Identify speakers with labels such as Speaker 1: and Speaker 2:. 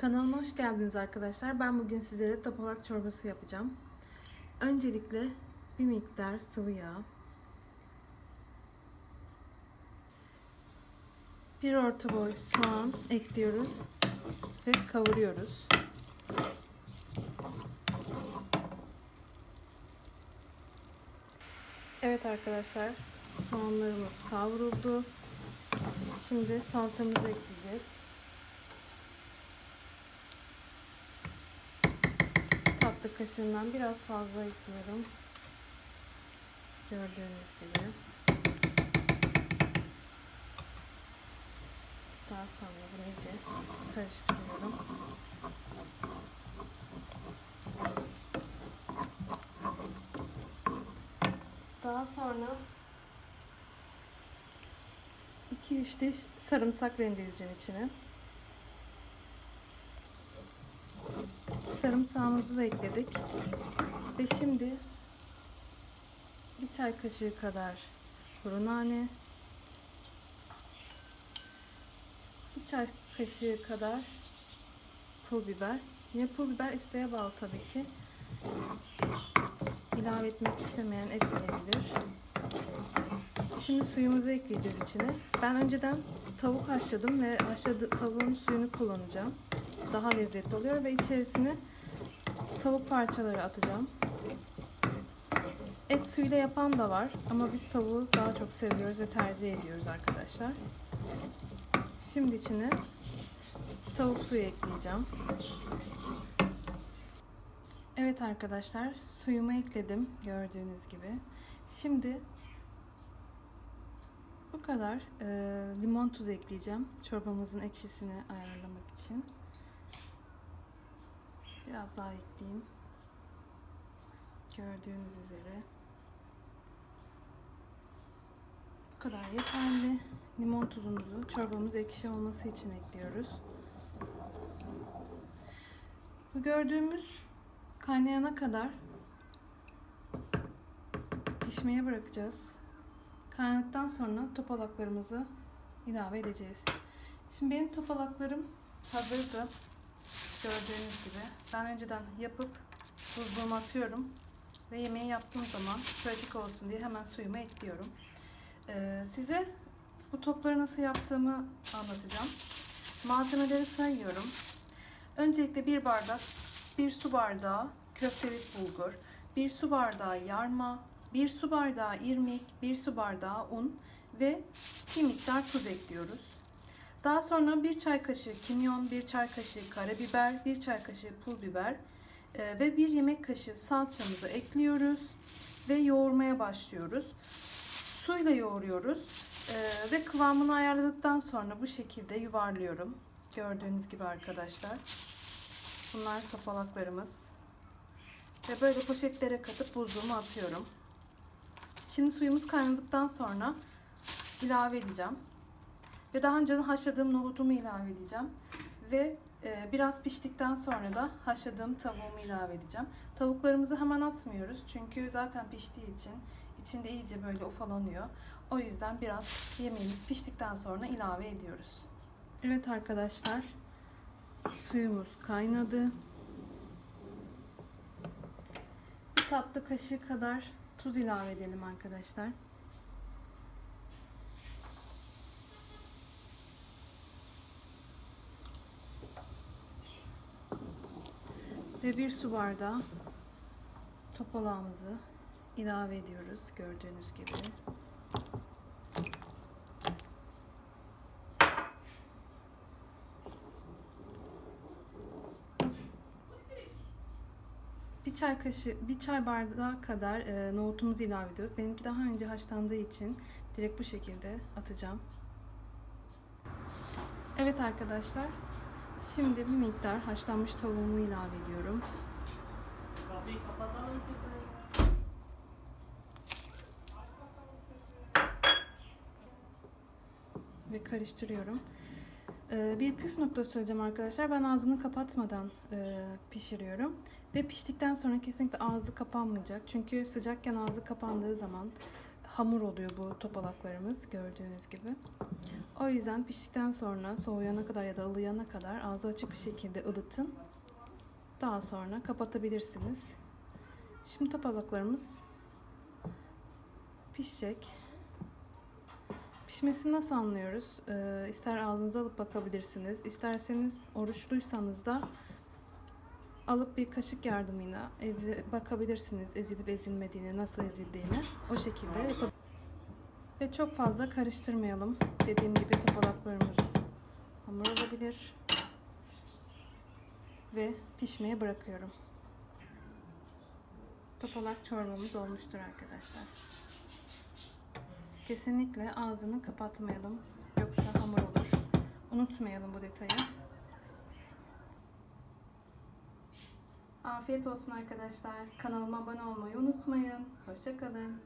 Speaker 1: Kanalıma hoş geldiniz arkadaşlar. Ben bugün sizlere topalak çorbası yapacağım. Öncelikle bir miktar sıvı yağ, bir orta boy soğan ekliyoruz ve kavuruyoruz. Evet arkadaşlar, soğanlarımız kavruldu. Şimdi salçamızı ekleyeceğiz. Tatlı kaşığından biraz fazla ekliyorum. Gördüğünüz gibi. Daha sonra bunu iyice karıştırıyorum. Daha sonra 2-3 diş sarımsak rendeleyeceğim içine. Sarımsağımızı da ekledik. Ve şimdi bir çay kaşığı kadar kuru nane, bir çay kaşığı kadar pul biber. Yine pul biber isteğe bağlı tabii ki. İlave etmek istemeyen ekleyebilir. Şimdi suyumuzu ekleyeceğiz içine. Ben önceden tavuk haşladım ve haşladı, tavuğun suyunu kullanacağım. Daha lezzetli oluyor ve içerisine tavuk parçaları atacağım. Et suyuyla yapan da var ama biz tavuğu daha çok seviyoruz ve tercih ediyoruz arkadaşlar. Şimdi içine tavuk suyu ekleyeceğim. Evet arkadaşlar suyumu ekledim gördüğünüz gibi. Şimdi bu kadar e, limon tuzu ekleyeceğim çorbamızın ekşisini ayarlamak için. Biraz daha ekleyeyim. Gördüğünüz üzere. Bu kadar yeterli. Limon tuzumuzu çorbamız ekşi olması için ekliyoruz. Bu gördüğümüz kaynayana kadar pişmeye bırakacağız. Kaynadıktan sonra topalaklarımızı ilave edeceğiz. Şimdi benim topalaklarım hazırdı. Gördüğünüz gibi. Ben önceden yapıp buzluğuma atıyorum. Ve yemeği yaptığım zaman pratik olsun diye hemen suyumu ekliyorum. Ee, size bu topları nasıl yaptığımı anlatacağım. Malzemeleri sayıyorum. Öncelikle bir bardak, bir su bardağı köftelik bulgur, bir su bardağı yarma, bir su bardağı irmik, bir su bardağı un ve bir miktar tuz ekliyoruz. Daha sonra bir çay kaşığı kimyon, bir çay kaşığı karabiber, bir çay kaşığı pul biber e, ve bir yemek kaşığı salçamızı ekliyoruz ve yoğurmaya başlıyoruz. Suyla yoğuruyoruz e, ve kıvamını ayarladıktan sonra bu şekilde yuvarlıyorum. Gördüğünüz gibi arkadaşlar. Bunlar topalaklarımız. Ve böyle poşetlere katıp buzluğuma atıyorum. Şimdi suyumuz kaynadıktan sonra ilave edeceğim. Ve daha önce haşladığım nohutumu ilave edeceğim. Ve e, biraz piştikten sonra da haşladığım tavuğumu ilave edeceğim. Tavuklarımızı hemen atmıyoruz. Çünkü zaten piştiği için içinde iyice böyle ufalanıyor. O yüzden biraz yemeğimiz piştikten sonra ilave ediyoruz. Evet arkadaşlar. Suyumuz kaynadı. Bir tatlı kaşığı kadar tuz ilave edelim arkadaşlar. Ve bir su bardağı topalağımızı ilave ediyoruz gördüğünüz gibi. Bir çay kaşığı, bir çay bardağı kadar e, nohutumuzu ilave ediyoruz. Benimki daha önce haşlandığı için direkt bu şekilde atacağım. Evet arkadaşlar, şimdi bir miktar haşlanmış tavuğumu ilave ediyorum. Ve karıştırıyorum. Ee, bir püf noktası söyleyeceğim arkadaşlar. Ben ağzını kapatmadan e, pişiriyorum. Ve piştikten sonra kesinlikle ağzı kapanmayacak. Çünkü sıcakken ağzı kapandığı zaman hamur oluyor bu topalaklarımız gördüğünüz gibi. O yüzden piştikten sonra soğuyana kadar ya da ılıyana kadar ağzı açık bir şekilde ılıtın. Daha sonra kapatabilirsiniz. Şimdi topalaklarımız pişecek. Pişmesini nasıl anlıyoruz? Ee, ister ağzınıza alıp bakabilirsiniz. İsterseniz oruçluysanız da alıp bir kaşık yardımıyla ezi, bakabilirsiniz ezilip ezilmediğini, nasıl ezildiğini. O şekilde yapabilirsiniz. Ve çok fazla karıştırmayalım. Dediğim gibi topalaklarımız hamur olabilir. Ve pişmeye bırakıyorum. Topalak çorbamız olmuştur arkadaşlar. Kesinlikle ağzını kapatmayalım. Yoksa hamur olur. Unutmayalım bu detayı. Afiyet olsun arkadaşlar. Kanalıma abone olmayı unutmayın. Hoşçakalın.